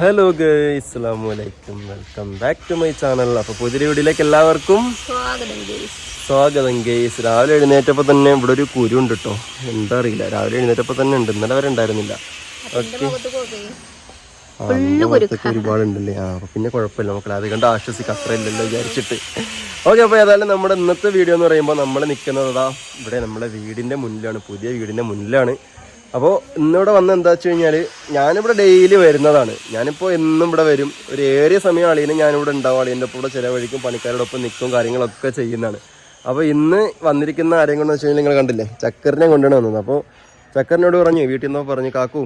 Hello ഗൈസ്ലാമലൈക്കും welcome back to my channel അപ്പോൾ പുതിയ വീഡിയോയിലേക്ക് എല്ലാവർക്കും സ്വാഗതം ഗേസ് രാവിലെ എഴുന്നേറ്റപ്പോൾ തന്നെ ഇവിടെ ഒരു കുരു ഉണ്ട് കേട്ടോ എന്താ അറിയില്ല. രാവിലെ എഴുന്നേറ്റപ്പോൾ തന്നെ ഉണ്ട്. ഇന്നലെ വരെ ഉണ്ടായിരുന്നില്ല. ഒരുപാടുണ്ടല്ലേ. ആ അപ്പോൾ പിന്നെ കുഴപ്പമില്ല. മക്കളെ അത് കണ്ട് ആശ്വസിക്കുക അത്ര ഇല്ലല്ലോ വിചാരിച്ചിട്ട്. ഓക്കെ അപ്പോൾ ഏതായാലും നമ്മുടെ ഇന്നത്തെ വീഡിയോ എന്ന് പറയുമ്പോൾ നമ്മൾ നിൽക്കുന്നത് ഇവിടെ നമ്മുടെ വീടിന്റെ മുന്നിലാണ്. പുതിയ വീടിന്റെ മുന്നിലാണ്. അപ്പോൾ ഇന്നിവിടെ വന്ന എന്താ വെച്ച് കഴിഞ്ഞാൽ ഞാനിവിടെ ഡെയിലി വരുന്നതാണ്. ഞാനിപ്പോൾ എന്നും ഇവിടെ വരും. ഒരു ഏറിയ സമയം അളിയനും ഞാനിവിടെ ഉണ്ടാവും അളിയന്റെ ഒപ്പം ഇവിടെ ചിലവഴിക്കും പണിക്കാരോടൊപ്പം നിൽക്കും കാര്യങ്ങളൊക്കെ ചെയ്യുന്നതാണ്. അപ്പോൾ ഇന്ന് വന്നിരിക്കുന്ന ആരെയും കൊണ്ടെന്ന് വെച്ച് കഴിഞ്ഞാൽ നിങ്ങൾ കണ്ടില്ലേ? ചക്കറിനെ കൊണ്ടാണ് വന്നത്. അപ്പോൾ ചക്കറിനോട് പറഞ്ഞു വീട്ടിൽ നിന്ന് പറഞ്ഞു കാക്കൂ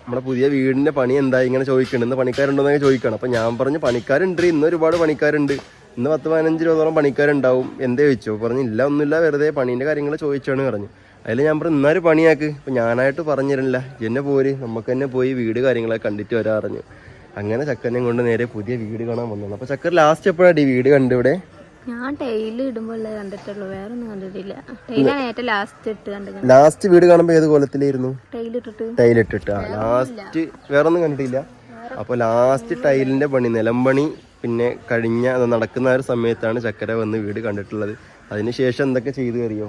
നമ്മുടെ പുതിയ വീടിന്റെ പണി എന്തായി? ഇങ്ങനെ ചോദിക്കുന്നുണ്ട് ഇന്ന് പണിക്കാരുണ്ടോന്നൊക്കെ ചോദിക്കണം. അപ്പോൾ ഞാൻ പറഞ്ഞു പണിക്കാരുണ്ട്. ഇന്ന് ഒരുപാട് പണിക്കാരുണ്ട്. ഇന്ന് പത്ത് പതിനഞ്ച് രൂപത്തോളം പണിക്കാരുണ്ടാവും. എന്തേ ചോദിച്ചു. പറഞ്ഞു ഇല്ല ഒന്നുമില്ല. വെറുതെ പണീന്റെ കാര്യങ്ങൾ ചോദിച്ചാണ് പറഞ്ഞു. അതിൽ ഞാൻ പറഞ്ഞു ഇന്നൊരു പണിയാക്ക്. ഇപ്പം ഞാനായിട്ട് പറഞ്ഞു തരുന്നില്ല എന്നെ പോര് നമുക്ക് തന്നെ പോയി വീട് കാര്യങ്ങളൊക്കെ കണ്ടിട്ട് വരാൻ പറഞ്ഞു അങ്ങനെ ചക്കനെയും കൊണ്ട് നേരെ പുതിയ വീട് കാണാൻ വന്നു അപ്പൊ ചക്കർ ലാസ്റ്റ് എപ്പോഴാണ് ഈ വീട് കണ്ടു ഇവിടെ? ഞാൻ ടൈൽ ഇടുമ്പോഴേ കണ്ടിട്ടുള്ളൂ വേറെ ഒന്നും കണ്ടിട്ടില്ല ടൈലാണ് ഏറ്റവും ലാസ്റ്റ് ഇട്ട് കണ്ടത്. ലാസ്റ്റ് വീട് കാണുമ്പോൾ ഏത് കോലത്തിലായിരുന്നു? ടൈൽ ഇട്ടിട്ട്. ടൈലിട്ടിട്ട് ആ ലാസ്റ്റ് വേറെ ഒന്നും കണ്ടിട്ടില്ല. അപ്പോൾ ലാസ്റ്റ് ടൈലിന്റെ പണി നിലം പണി പിന്നെ കഴിഞ്ഞ നടക്കുന്ന ഒരു സമയത്താണ് ചക്കര വന്ന് വീട് കണ്ടിട്ടുള്ളത്. അതിനുശേഷം എന്തൊക്കെ ചെയ്തു അറിയോ?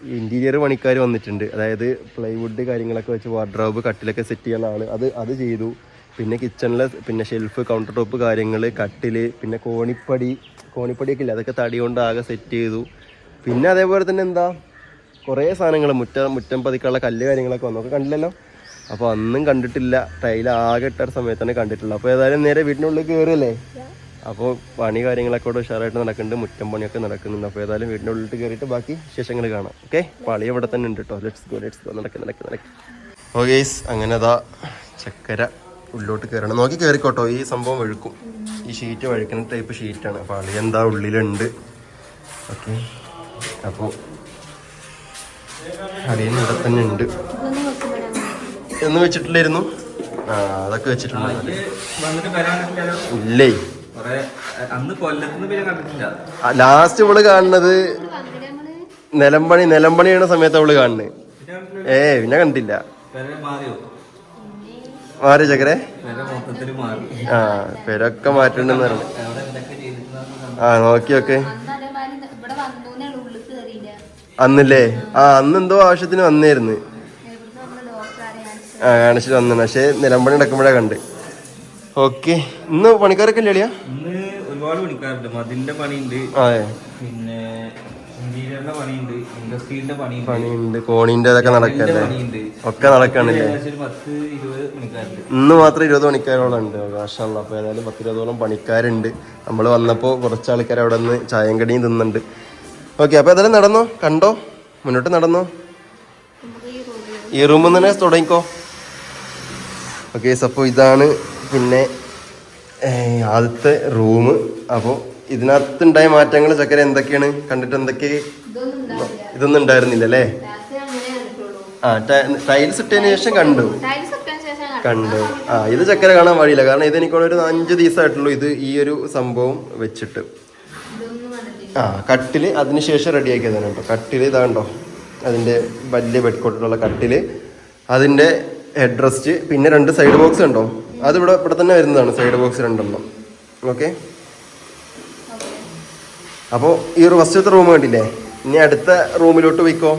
ഇന്റീരിയർ പണിക്കാർ വന്നിട്ടുണ്ട്. അതായത് പ്ലൈവുഡ് കാര്യങ്ങളൊക്കെ വെച്ച് വാർഡ്രോബ് കട്ടിലൊക്കെ സെറ്റ് ചെയ്യുന്ന ആൾ. അത് അത് ചെയ്തു. പിന്നെ കിച്ചണിലെ പിന്നെ ഷെൽഫ് കൗണ്ടർ ടോപ്പ് കാര്യങ്ങൾ കട്ടിൽ പിന്നെ കോണിപ്പടി. കോണിപ്പടിയൊക്കെ ഇല്ല. അതൊക്കെ തടി കൊണ്ട് ആകെ സെറ്റ് ചെയ്തു. പിന്നെ അതേപോലെ തന്നെ എന്താ? കുറേ സാധനങ്ങൾ മുറ്റ മുറ്റം പതിക്കാനുള്ള കല്ല് കാര്യങ്ങളൊക്കെ വന്നു. ഒക്കെ കണ്ടില്ലല്ലോ? അപ്പോൾ അന്നും കണ്ടിട്ടില്ല. ടൈൽ ആകെ ഇട്ട സമയത്ത് സമയത്താണ് കണ്ടിട്ടുള്ളത് അപ്പോൾ ഏതായാലും നേരെ വീടിനുള്ളിൽ കയറിയല്ലേ അപ്പോൾ പണി കാര്യങ്ങളൊക്കെ കൂടെ ഉഷാറായിട്ട് നടക്കുന്നുണ്ട്. മുറ്റം പണിയൊക്കെ നടക്കുന്നുണ്ട്. അപ്പോൾ ഏതായാലും വീടിന്റെ ഉള്ളിൽ കയറിയിട്ട് ബാക്കി വിശേഷങ്ങൾ കാണാം. ഓക്കെ പളി ഇവിടെ തന്നെ ഉണ്ട് കേട്ടോ ലെറ്റ്സ് ഗോ ലെറ്റ്സ് ഗോ നടക്ക് നടക്ക് നടക്ക്. ഓക്കേസ് അങ്ങനെ അതാ ചക്കര ഉള്ളിലോട്ട് കയറണം നോക്കി കയറിക്കോട്ടോ ഈ സംഭവം വഴുക്കും ഈ ഷീറ്റ് വഴുക്കുന്ന ടൈപ്പ് ഷീറ്റാണ് അപ്പോൾ അളി എന്താ ഉള്ളിലുണ്ട്. ഓക്കെ അപ്പോൾ അളിയൻ ഇവിടെ തന്നെ ഉണ്ട്. എന്ന് വെച്ചിട്ടില്ലായിരുന്നു? ആ അതൊക്കെ വെച്ചിട്ടുണ്ട് ഇല്ലേ? ലാസ്റ്റ് ഇവൾ കാണുന്നത് നിലമ്പണി നിലമ്പണി ചെയ്യണ സമയത്ത് അവൾ കാണുന്നത് ഏ പിന്നെ കണ്ടില്ല മാറി. ചക്കരെ ആ പേരൊക്കെ മാറ്റണ്ടെന്ന് പറഞ്ഞു. അവിടെ എന്തൊക്കെ ചെയ്തിട്ടുണ്ടെന്ന് ആ നോക്കി കയറിയില്ല അന്നില്ലേ? ആ അന്ന് എന്തോ ആവശ്യത്തിന് വന്നായിരുന്നു ആ കാണിച്ചിട്ട് വന്നു പക്ഷെ നിലമ്പണി നടക്കുമ്പോഴാണ് കണ്ട്. ഓക്കെ. ഇന്ന് പണിക്കാരൊക്കെ ഇല്ലേ ഇന്ന് ഒരുപാട് പണിക്കാരുണ്ട്. മതിലിന്റെ പണിയുണ്ട്. അതെ. പിന്നെ പണിയുണ്ട്. ഇൻഡസ്ട്രീന്റെ പണിയുണ്ട്. കോണിന്റെ അതൊക്കെ നടക്കല്ലേ ഒക്കെ നടക്കണില്ലേ ഇന്ന് മാത്രം ഇരുപത് മണിക്കാരോളം ഉണ്ട് മാഷാള്ള അപ്പോൾ ഏതായാലും പത്തിരുപതോളം പണിക്കാരുണ്ട്. നമ്മൾ വന്നപ്പോൾ കുറച്ച് ആൾക്കാർ അവിടെ നിന്ന് ചായം കടിയും തിന്നുന്നുണ്ട്. ഓക്കെ അപ്പൊ ഏതായാലും നടന്നോ? കണ്ടോ? മുന്നോട്ട് നടന്നോ? ഈ റൂമിൽ നിന്ന് തന്നെ തുടങ്ങിക്കോ. ഓക്കെ സപ്പോ ഇതാണ് പിന്നെ ആദ്യത്തെ റൂം അപ്പോൾ ഇതിനകത്തുണ്ടായ മാറ്റങ്ങൾ ചക്കര എന്തൊക്കെയാണ്? കണ്ടിട്ട് എന്തൊക്കെ? ഇതൊന്നും ഉണ്ടായിരുന്നില്ല അല്ലേ? ആ ടൈൽസ് ഇട്ടതിന് ശേഷം കണ്ടു. കണ്ടു. ആ ഇത് ചക്കര കാണാൻ വഴിയില്ല കാരണം ഇത് എനിക്ക് ഒരു അഞ്ച് ദിവസമായിട്ടുള്ളൂ ഇത് ഈ ഒരു സംഭവം വെച്ചിട്ട്. ആ കട്ടിൽ അതിനുശേഷം റെഡി ആക്കിയത് കേട്ടോ. കട്ടിൽ ഇതാണ്ടോ അതിന്റെ വലിയ ബെഡ്കോട്ടിലുള്ള കട്ടിൽ. അതിന്റെ ഹെഡ് റെസ്റ്റ് പിന്നെ രണ്ട് സൈഡ് ബോക്സ് ഉണ്ടോ? അത് ഇവിടെ ഇവിടെ തന്നെ വരുന്നതാണ് സൈഡ് ബോക്സ് രണ്ടെണ്ണം. ഓക്കെ അപ്പോൾ ഈ ഒരു ഫസ്റ്റത്തെ റൂം കണ്ടില്ലേ? ഇനി അടുത്ത റൂമിലോട്ട് പോയിക്കോ.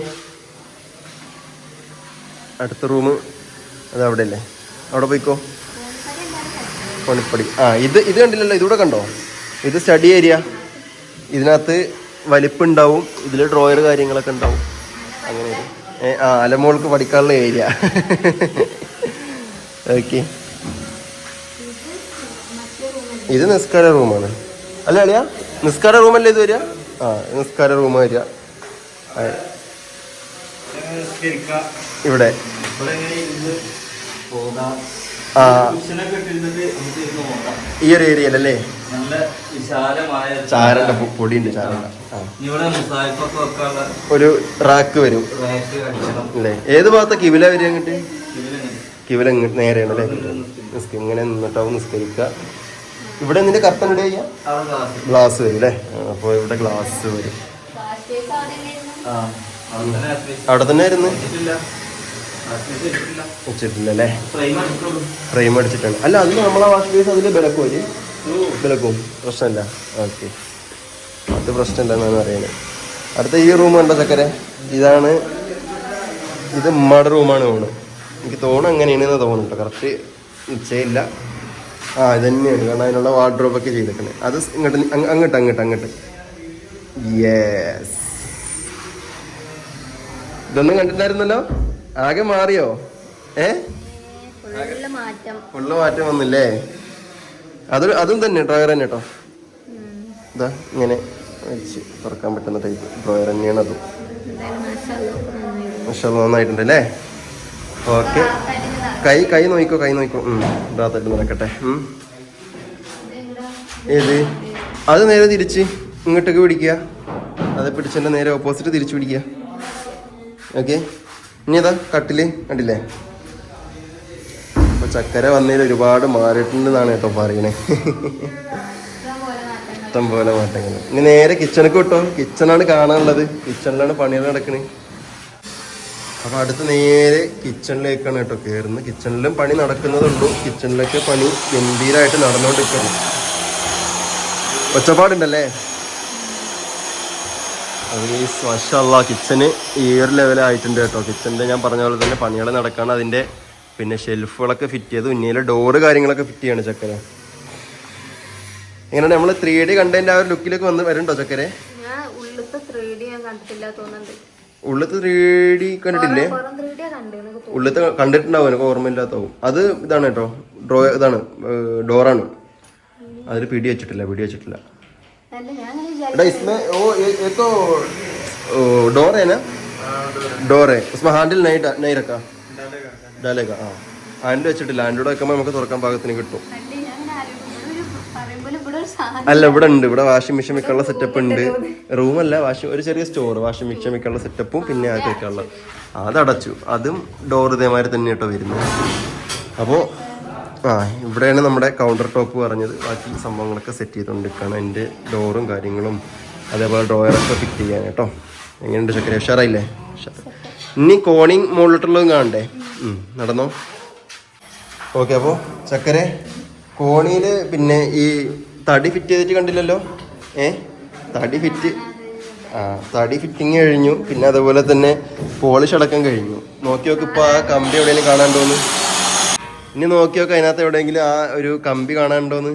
അടുത്ത റൂം അത് അവിടെ അല്ലേ അവിടെ പോയിക്കോ. പണിപ്പടി ആ ഇത് ഇത് കണ്ടില്ലല്ലോ ഇതൂടെ കണ്ടോ? ഇത് സ്റ്റഡി ഏരിയ ഇതിനകത്ത് വലിപ്പുണ്ടാവും ഇതിൽ ഡ്രോയർ കാര്യങ്ങളൊക്കെ ഉണ്ടാവും. അങ്ങനെ ആ അലമോൾക്ക് പഠിക്കാനുള്ള ഏരിയ ഓക്കെ ഇത് നിസ്കാര റൂമാണ്. അല്ല അളിയ നിസ്കാര റൂമല്ലേ ഇത് വരിക? ആ നിസ്കാര റൂം വരിക. ഇവിടെ. ആ ഈ ഒരു ഏരിയയിലല്ലേ ചാരണ്ട പൊടിയുണ്ട് ചാരണ്ട ഒരു റാക്ക് വരും. അല്ലേ? ഏത് ഭാഗത്താ കിവില വരിക അങ്ങോട്ട് കിവില നേരെയാണ് അല്ലേ? ഇങ്ങനെ നിന്നിട്ടാവും നിസ്കരിക്കുക. ഇവിടെ നിന്റെ കർട്ടൻ ഇവിടെ ചെയ്യാം? ഗ്ലാസ് വരും അല്ലേ? അപ്പോൾ ഇവിടെ ഗ്ലാസ് വരും. അവിടെ തന്നെ ആയിരുന്നു? വെച്ചിട്ടില്ലല്ലേ വെച്ചിട്ടില്ല. അല്ലേ? ഫ്രെയിം അടിച്ചിട്ടുണ്ട് അല്ല അതിന് നമ്മളെ വാഷ് ബേസ് അതിൽ വിലക്കും അല്ലേ വിലക്കും? പ്രശ്നമില്ല. ഓക്കെ അത് പ്രശ്നമില്ല എന്നാണ് പറയുന്നത്. അടുത്ത ഈ റൂം ഉണ്ടോ ചക്കരെ? ഇതാണ്. ഇത് ഉമ്മയുടെ റൂമാണ് തോന്നുന്നത് എനിക്ക് തോന്നുന്നു അങ്ങനെയാണെന്ന് തോന്നുന്നുട്ടോ കറക്റ്റ് നിശ്ചയമില്ല. ആ ഇത് തന്നെയാണ്. കാരണം അതിനുള്ള വാർഡ്രോബ് ഒക്കെ ചെയ്തിട്ടുണ്ട്. അത് ഇങ്ങോട്ട് അങ്ങ് അങ്ങോട്ട് അങ്ങോട്ട് അങ്ങോട്ട്. യെസ് ഇതൊന്നും കണ്ടിട്ടായിരുന്നല്ലോ ആകെ മാറിയോ? ഏ? ഫുള്ള് മാറ്റം. വന്നില്ലേ? അതൊരു അതും തന്നെ ഡ്രോയർ തന്നെ കേട്ടോ. ഇതാ ഇങ്ങനെ വെച്ച് തുറക്കാൻ പറ്റുന്ന ടൈപ്പ് ഡ്രോയർ തന്നെയാണ് അതും നന്നായിട്ടുണ്ട് അല്ലേ ഓക്കെ കൈ കൈ നോക്കോ കൈ നോക്കിക്കോ ഇതാത്തിട്ട് നടക്കട്ടെ. ഏത്? അത് നേരെ തിരിച്ച് ഇങ്ങോട്ടേക്ക് പിടിക്കുക. അത് പിടിച്ചതിന്റെ നേരെ ഓപ്പോസിറ്റ് തിരിച്ചു പിടിക്കുക. ഓക്കെ ഇനി അതാ കട്ടിൽ കണ്ടില്ലേ? അപ്പൊ ചക്കര വന്നതിൽ ഒരുപാട് മാറിയിട്ടുണ്ടെന്നാണ് കേട്ടോ പറയണേ. ഇഷ്ടം പോലെ മാറ്റങ്ങൾ. ഇനി നേരെ കിച്ചണക്ക് കിട്ടോ കിച്ചണാണ് കാണാനുള്ളത്. കിച്ചണിലാണ് പണികൾ നടക്കണേ. അപ്പൊ അടുത്ത് നേരെ കിച്ചണിലേക്കാണ് കേട്ടോ കയറുന്നത് കിച്ചണിലും പണി നടക്കുന്നതുള്ളൂ കിച്ചണിലൊക്കെ പണി ഗംഭീരമായിട്ട് നടന്നുകൊണ്ടിരിക്കുന്നു ഒച്ചപ്പാടുണ്ടല്ലേ? മഷല്ല കിച്ചന് ഈ ഒരു ലെവലായിട്ടുണ്ട് കേട്ടോ. കിച്ചണിന്റെ ഞാൻ പറഞ്ഞ പോലെ തന്നെ പണികൾ നടക്കാണ്. അതിന്റെ പിന്നെ ഷെൽഫുകളൊക്കെ ഫിറ്റ് ചെയ്ത് ഉന്നയിലെ ഡോറ് കാര്യങ്ങളൊക്കെ ഫിറ്റ് ചെയ്യാണ് ചക്കര. എങ്ങനെയാണ് നമ്മൾ ത്രീ ഡി കണ്ടതിന്റെ ആ ഒരു ലുക്കിലേക്ക് വന്ന് വരുന്നുണ്ടോ ചക്കരെ? ഞാൻ ത്രീ ഡി ഞാൻ കണ്ടിട്ടില്ല തോന്നുന്നുണ്ട്. ഉള്ളത്തെ ത്രീ ഡി കണ്ടിട്ടില്ലേ? ഉള്ളത്തെ കണ്ടിട്ടുണ്ടാവും എനിക്ക് ഓർമ്മയില്ലാത്തവും അത് ഇതാണ് കേട്ടോ ഡ്രോ ഇതാണ് ഡോറാണ്. അതിൽ പിടി വെച്ചിട്ടില്ല പിടി വെച്ചിട്ടില്ല. ഡോറേ ഡോറേ ഹാൻഡിൽ നൈറ്റ് റക്കാ ഡാലേക്ക. ആ. ഹാൻഡിൽ വെച്ചിട്ടില്ല ഹാൻഡിലൂടെ വെക്കുമ്പോൾ നമുക്ക് തുറക്കാൻ പാകത്തിന് കിട്ടും. അല്ല ഇവിടെ ഉണ്ട് ഇവിടെ വാഷിംഗ് മെഷീൻ വെക്കാനുള്ള സെറ്റപ്പ് ഉണ്ട്. റൂമല്ല വാഷിംഗ് ഒരു ചെറിയ സ്റ്റോർ വാഷിംഗ് മെഷീൻ വെക്കാനുള്ള സെറ്റപ്പും പിന്നെ അത്. വെക്കാനുള്ള അതടച്ചു. അതും ഡോർ ഇതേമാതിരി തന്നെ കേട്ടോ വരുന്നത്. അപ്പോൾ ആ ഇവിടെയാണ് നമ്മുടെ കൗണ്ടർ ടോപ്പ് പറഞ്ഞത്. ബാക്കി സംഭവങ്ങളൊക്കെ സെറ്റ് ചെയ്തുകൊണ്ടിരിക്കുകയാണ് അതിന്റെ ഡോറും കാര്യങ്ങളും അതേപോലെ ഡ്രോയറൊക്കെ ഫിറ്റ് ചെയ്യാൻ കേട്ടോ. എങ്ങനെയുണ്ട് ചക്കര? ഉഷാറായില്ലേ? ഇനി കോണിങ് മുകളിലോട്ടുള്ളതും കാണണ്ടേ? നടന്നോ? ഓക്കെ അപ്പോൾ ചക്കരെ കോണിയിൽ പിന്നെ ഈ തടി ഫിറ്റ് ചെയ്തിട്ട് കണ്ടില്ലല്ലോ? ഏ? തടി ഫിറ്റ് ആ തടി ഫിറ്റിങ് കഴിഞ്ഞു. പിന്നെ അതുപോലെ തന്നെ പോളിഷ് അടക്കം കഴിഞ്ഞു. നോക്കി നോക്ക് ഇപ്പോൾ ആ കമ്പി എവിടെയെങ്കിലും കാണാണ്ടോന്ന് ഇനി നോക്കി നോക്ക് അതിനകത്ത് എവിടെയെങ്കിലും ആ ഒരു കമ്പി കാണാണ്ടോന്ന്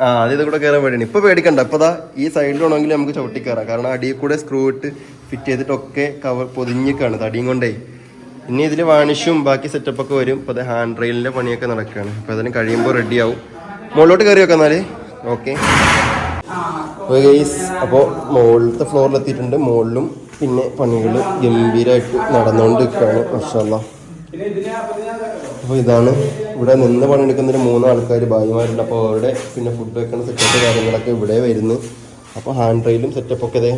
ആ അത് ഇത് കൂടെ കയറാൻ പേടിയാണ്. ഇപ്പൊ പേടിക്കണ്ട. ഇപ്പൊ ദാ ഈ സൈഡിലാണെങ്കിൽ നമുക്ക് ചവിട്ടി കയറാം കാരണം അടിയിൽ കൂടെ സ്ക്രൂ ഇട്ട് ഫിറ്റ് ചെയ്തിട്ടൊക്കെ കവർ പൊതിഞ്ഞിക്കാണ് തടിയും കൊണ്ടേ. ഇനി ഇതിൽ വാണിഷും ബാക്കി സെറ്റപ്പ് ഒക്കെ വരും. ഇപ്പൊ ഹാൻഡ് റെയിലിന്റെ പണിയൊക്കെ നടക്കുകയാണ് അപ്പൊ അതിന് കഴിയുമ്പോൾ റെഡി ആവും. മുകളിലോട്ട് കയറി വെക്കാം എന്നാൽ. ഓക്കെ അപ്പോൾ മുകളിലത്തെ ഫ്ലോറിൽ എത്തിയിട്ടുണ്ട്. മുകളിലും പിന്നെ പണികൾ ഗംഭീരമായിട്ട് നടന്നുകൊണ്ട് നിൽക്കുകയാണ് മഷാല്ല അപ്പോൾ ഇതാണ്. ഇവിടെ നിന്ന് പണിയെടുക്കുന്നതിന് മൂന്ന് ആൾക്കാർ ഭാര്യമാരുണ്ട്. അപ്പോൾ അവരുടെ പിന്നെ ഫുഡ് വെക്കുന്ന സെറ്റപ്പ് കാര്യങ്ങളൊക്കെ ഇവിടെ വരുന്നു. അപ്പോൾ ഹാൻഡ് റെയിലും സെറ്റപ്പൊക്കെ ഇതേ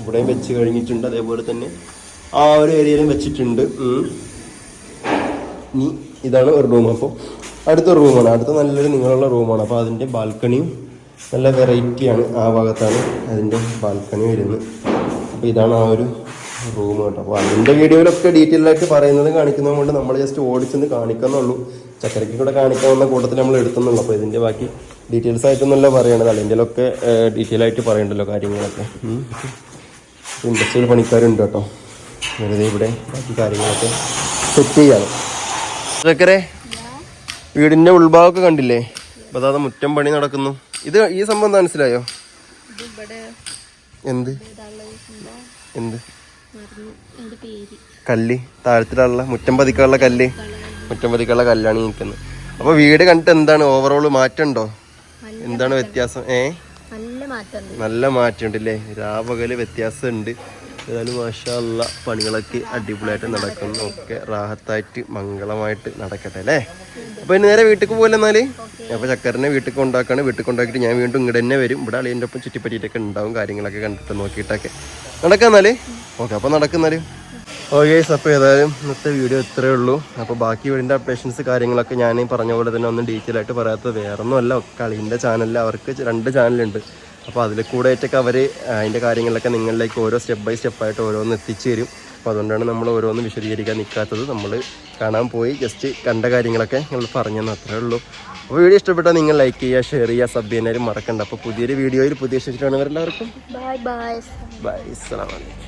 ഇവിടെയും വെച്ച് കഴിഞ്ഞിട്ടുണ്ട്. അതേപോലെ തന്നെ ആ ഒരു ഏരിയയിലും വെച്ചിട്ടുണ്ട്. ഇനി ഇതാണ് ഒരു റൂം അപ്പോൾ അടുത്ത റൂമാണ്. അടുത്ത നല്ലൊരു നിങ്ങളുള്ള റൂമാണ്. അപ്പോൾ അതിന്റെ ബാൽക്കണിയും നല്ല വെറൈറ്റിയാണ്. ആ ഭാഗത്താണ് അതിന്റെ ബാൽക്കണി വരുന്നത്. അപ്പോൾ ഇതാണ് ആ ഒരു റൂം കേട്ടോ. അപ്പോൾ അതിന്റെ വീഡിയോയിലൊക്കെ ഡീറ്റെയിൽ ആയിട്ട് പറയുന്നത് കാണിക്കുന്നത് കൊണ്ട് നമ്മൾ ജസ്റ്റ് ഓടിച്ചെന്ന് കാണിക്കുന്നുള്ളൂ. ചക്കരയ്ക്ക് കൂടെ കാണിക്കാവുന്ന കൂട്ടത്തിൽ നമ്മൾ എടുത്തുന്നുള്ളൂ. അപ്പോൾ ഇതിന്റെ ബാക്കി ഡീറ്റെയിൽസ് ആയിട്ടൊന്നുമല്ല പറയണത്. അതിന്റെലൊക്കെ ഡീറ്റെയിൽ ആയിട്ട് പറയണ്ടല്ലോ കാര്യങ്ങളൊക്കെ. ഇൻഡസ്ട്രിയിൽ പണിക്കാരുണ്ട് കേട്ടോ. വെറുതെ ഇവിടെ ബാക്കി കാര്യങ്ങളൊക്കെ സെറ്റ് ചെയ്യാണ്. ചക്കരെ വീടിന്റെ ഉൾഭാഗമൊക്കെ കണ്ടില്ലേ? അപ്പൊ അതാ മുറ്റം പണി നടക്കുന്നു. ഇത് ഈ സംഭവം മനസ്സിലായോ? എന്ത്? എന്താ? കല്ല്. താഴത്തിലുള്ള മുറ്റം പതിക്കാനുള്ള കല്ല്. മുറ്റം പതിക്കാനുള്ള കല്ലാണ് നിൽക്കുന്നത്. അപ്പൊ വീട് കണ്ടിട്ട് എന്താണ്? ഓവറോൾ മാറ്റണ്ടോ എന്താണ് വ്യത്യാസം? ഏ? നല്ല മാറ്റമുണ്ട് നല്ല മാറ്റമുണ്ട് അല്ലേ രാപകൽ വ്യത്യാസമുണ്ട്. ഏതായാലും മാഷല്ല പണികളൊക്കെ അടിപൊളിയായിട്ട് നടക്കുന്നു. ഒക്കെ റാഹത്തായിട്ട് മംഗളമായിട്ട് നടക്കട്ടെ അല്ലേ? അപ്പൊ ഇനി നേരെ വീട്ടിൽ പോലെ എന്നാൽ? അപ്പൊ ചക്കരനെ വീട്ടിൽ കൊണ്ടാക്കാണ്. വീട്ടിൽ കൊണ്ടാക്കിയിട്ട് ഞാൻ വീണ്ടും ഇങ്ങോട്ട് തന്നെ വരും. ഇവിടെ അളിയന്റെ ഒപ്പം ചുറ്റിപ്പറ്റിയിട്ടൊക്കെ ഉണ്ടാവും കാര്യങ്ങളൊക്കെ കണ്ടിട്ട് നോക്കിയിട്ടൊക്കെ. നടക്കാന്നാൽ ഓക്കെ അപ്പൊ നടക്കുന്നാൽ ഓക്കെ അപ്പോൾ ഏതായാലും ഇന്നത്തെ വീഡിയോ ഇത്രേ ഉള്ളൂ. അപ്പോൾ ബാക്കി വീടിന്റെ അപ്ഡേഷൻസ് കാര്യങ്ങളൊക്കെ ഞാൻ പറഞ്ഞ പോലെ തന്നെ ഒന്നും ഡീറ്റെയിൽ ആയിട്ട് പറയാത്തത് വേറൊന്നുമല്ല. ഒക്കെ അളിന്റെ ചാനലിൽ അവർക്ക് രണ്ട് ചാനലുണ്ട് അപ്പോൾ അതിൽ കൂടെ ആയിട്ടൊക്കെ അവർ അതിന്റെ കാര്യങ്ങളിലൊക്കെ നിങ്ങളിലേക്ക് ഓരോ സ്റ്റെപ്പ് ബൈ സ്റ്റെപ്പായിട്ട് ഓരോന്ന് എത്തിച്ചു തരും. അപ്പോൾ അതുകൊണ്ടാണ് നമ്മൾ ഓരോന്ന് വിശദീകരിക്കാൻ നിൽക്കാത്തത് നമ്മൾ കാണാൻ പോയി ജസ്റ്റ് കണ്ട കാര്യങ്ങളൊക്കെ നമ്മൾ പറഞ്ഞെന്ന് അത്രേ ഉള്ളൂ. അപ്പോൾ വീഡിയോ ഇഷ്ടപ്പെട്ടാൽ നിങ്ങൾ ലൈക്ക് ചെയ്യുക ഷെയർ ചെയ്യുക സബ് ചെയ്യാനും മറക്കണ്ട. അപ്പോൾ പുതിയൊരു വീഡിയോയിൽ പുതിയ ശേഷിച്ചിട്ടാണ് എല്ലാവർക്കും ബൈ ബൈ ബൈ അസ്സലാമു അലൈക്കും